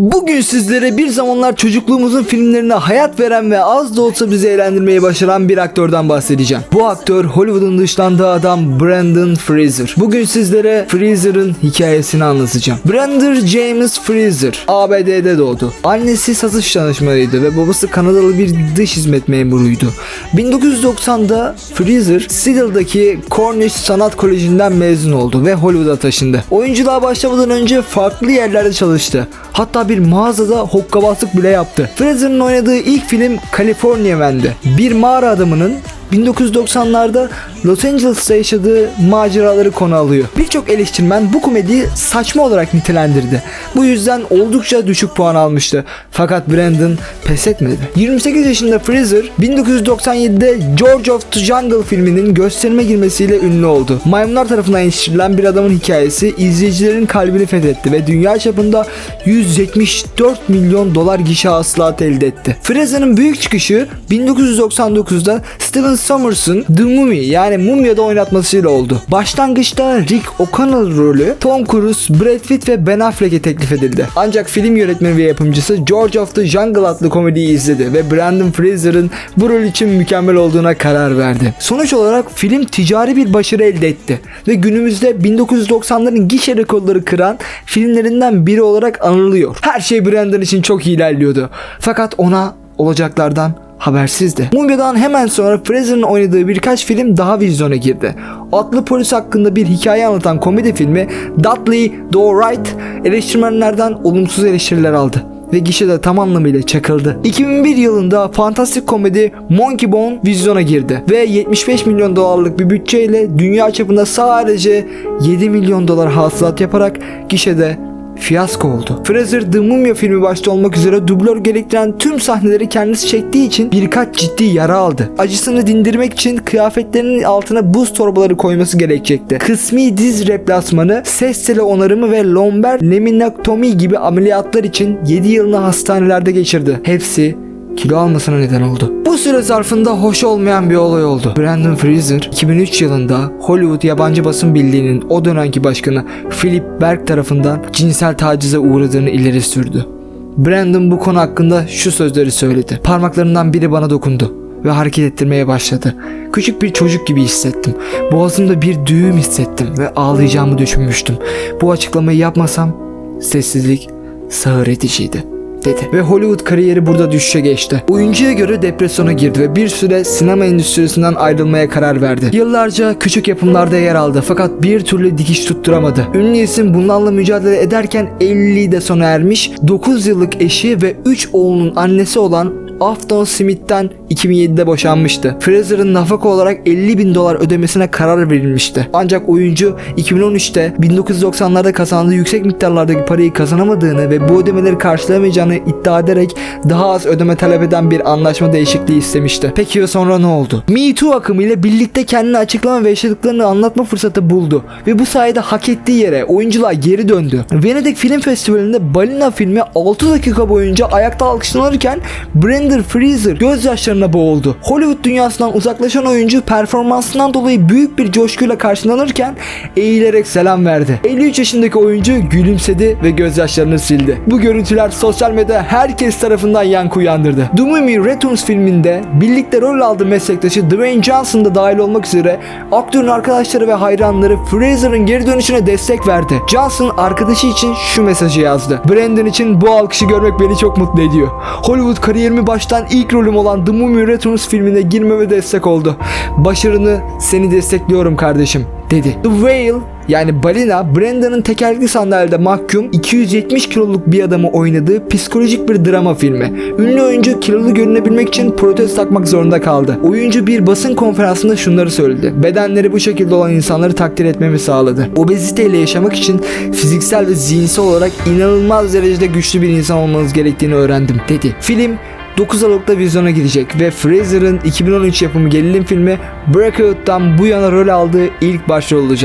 Bugün sizlere bir zamanlar çocukluğumuzun filmlerine hayat veren ve az da olsa bizi eğlendirmeyi başaran bir aktörden bahsedeceğim. Bu aktör Hollywood'un dışlandığı adam Brandon Fraser. Bugün sizlere Fraser'ın hikayesini anlatacağım. Brandon James Fraser ABD'de doğdu. Annesi satış danışmanıydı ve babası Kanadalı bir dış hizmet memuruydu. 1990'da Fraser Seattle'daki Cornish Sanat Koleji'nden mezun oldu ve Hollywood'a taşındı. Oyunculuğa başlamadan önce farklı yerlerde çalıştı. Hatta bir mağazada hokkabazlık bile yaptı. Fraser'ın oynadığı ilk film California Man'di. Bir mağara adamının 1990'larda Los Angeles'ta yaşadığı maceraları konu alıyor. Birçok eleştirmen bu komediyi saçma olarak nitelendirdi. Bu yüzden oldukça düşük puan almıştı. Fakat Brandon pes etmedi. 28 yaşında Fraser 1997'de George of the Jungle filminin gösterime girmesiyle ünlü oldu. Maymunlar tarafından yetiştirilen bir adamın hikayesi izleyicilerin kalbini fethetti ve dünya çapında 174 milyon dolar gişe hasılatı elde etti. Fraser'ın büyük çıkışı 1999'da Steven Somers'ın The Mummy yani Mumya'da oynatmasıyla oldu. Başlangıçta Rick O'Connell rolü Tom Cruise, Brad Pitt ve Ben Affleck'e teklif edildi. Ancak film yönetmeni ve yapımcısı George of the Jungle adlı komediyi izledi ve Brandon Fraser'ın bu rol için mükemmel olduğuna karar verdi. Sonuç olarak film ticari bir başarı elde etti ve günümüzde 1990'ların gişe rekorları kıran filmlerinden biri olarak anılıyor. Her şey Brandon için çok iyi ilerliyordu. Fakat ona olacaklardan habersizdi. Mumya'dan hemen sonra Fraser'ın oynadığı birkaç film daha vizyona girdi. Atlı polis hakkında bir hikaye anlatan komedi filmi Dudley Do Right eleştirmenlerden olumsuz eleştiriler aldı ve gişede tam anlamıyla çakıldı. 2001 yılında fantastik komedi Monkey Bone vizyona girdi ve 75 milyon dolarlık bir bütçeyle dünya çapında sadece 7 milyon dolar hasılat yaparak gişede fiyasko oldu. Fraser The Mumya filmi başta olmak üzere dublör gerektiren tüm sahneleri kendisi çektiği için birkaç ciddi yara aldı. Acısını dindirmek için kıyafetlerinin altına buz torbaları koyması gerekecekti. Kısmi diz replasmanı, ses teli onarımı ve lomber laminektomi gibi ameliyatlar için 7 yılını hastanelerde geçirdi. Hepsi kilo almasına neden oldu. Bu süre zarfında hoş olmayan bir olay oldu. Brandon Fraser 2003 yılında Hollywood Yabancı Basın Birliği'nin o dönemki başkanı Philip Berg tarafından cinsel tacize uğradığını ileri sürdü. Brandon bu konu hakkında şu sözleri söyledi. Parmaklarından biri bana dokundu ve hareket ettirmeye başladı. Küçük bir çocuk gibi hissettim. Boğazımda bir düğüm hissettim ve ağlayacağımı düşünmüştüm. Bu açıklamayı yapmasam sessizlik sağır ediciydi dedi. Ve Hollywood kariyeri burada düşüşe geçti. Oyuncuya göre depresyona girdi ve bir süre sinema endüstrisinden ayrılmaya karar verdi. Yıllarca küçük yapımlarda yer aldı fakat bir türlü dikiş tutturamadı. Ünlü isim bunlarla mücadele ederken 50'yi de sona ermiş, 9 yıllık eşi ve 3 oğlunun annesi olan Afton Smith'ten 2007'de boşanmıştı. Fraser'ın nafaka olarak 50 bin dolar ödemesine karar verilmişti. Ancak oyuncu 2013'te 1990'larda kazandığı yüksek miktarlardaki parayı kazanamadığını ve bu ödemeleri karşılayamayacağını iddia ederek daha az ödeme talep eden bir anlaşma değişikliği istemişti. Peki ya sonra ne oldu? Me Too akımı ile birlikte kendini açıklama ve yaşadıklarını anlatma fırsatı buldu ve bu sayede hak ettiği yere oyunculuğa geri döndü. Venedik Film Festivali'nde Balina filmi 6 dakika boyunca ayakta alkışlanırken Brandon Fraser gözyaşlarına boğuldu. Hollywood dünyasından uzaklaşan oyuncu performansından dolayı büyük bir coşkuyla karşılanırken eğilerek selam verdi. 53 yaşındaki oyuncu gülümsedi ve gözyaşlarını sildi. Bu görüntüler sosyal medyada herkes tarafından yankı uyandırdı. The Mummy Returns filminde birlikte rol aldığı meslektaşı Dwayne Johnson da dahil olmak üzere aktörün arkadaşları ve hayranları Fraser'ın geri dönüşüne destek verdi. Johnson arkadaşı için şu mesajı yazdı. Brandon için bu alkışı görmek beni çok mutlu ediyor. Hollywood kariyerimi baştan ilk rolüm olan The Mummy Returns filmine girmeme destek oldu. Başarını seni destekliyorum kardeşim dedi. The Whale yani balina Brandon'ın tekerlekli sandalyede mahkum 270 kiloluk bir adamı oynadığı psikolojik bir drama filmi. Ünlü oyuncu kilolu görünebilmek için protez takmak zorunda kaldı. Oyuncu bir basın konferansında şunları söyledi. Bedenleri bu şekilde olan insanları takdir etmemi sağladı. Obeziteyle yaşamak için fiziksel ve zihinsel olarak inanılmaz derecede güçlü bir insan olmanız gerektiğini öğrendim dedi. Film 9 Aralık'ta vizyona girecek ve Fraser'ın 2013 yapımı gerilim filmi Breakout'tan bu yana rol aldığı ilk başrol olacak.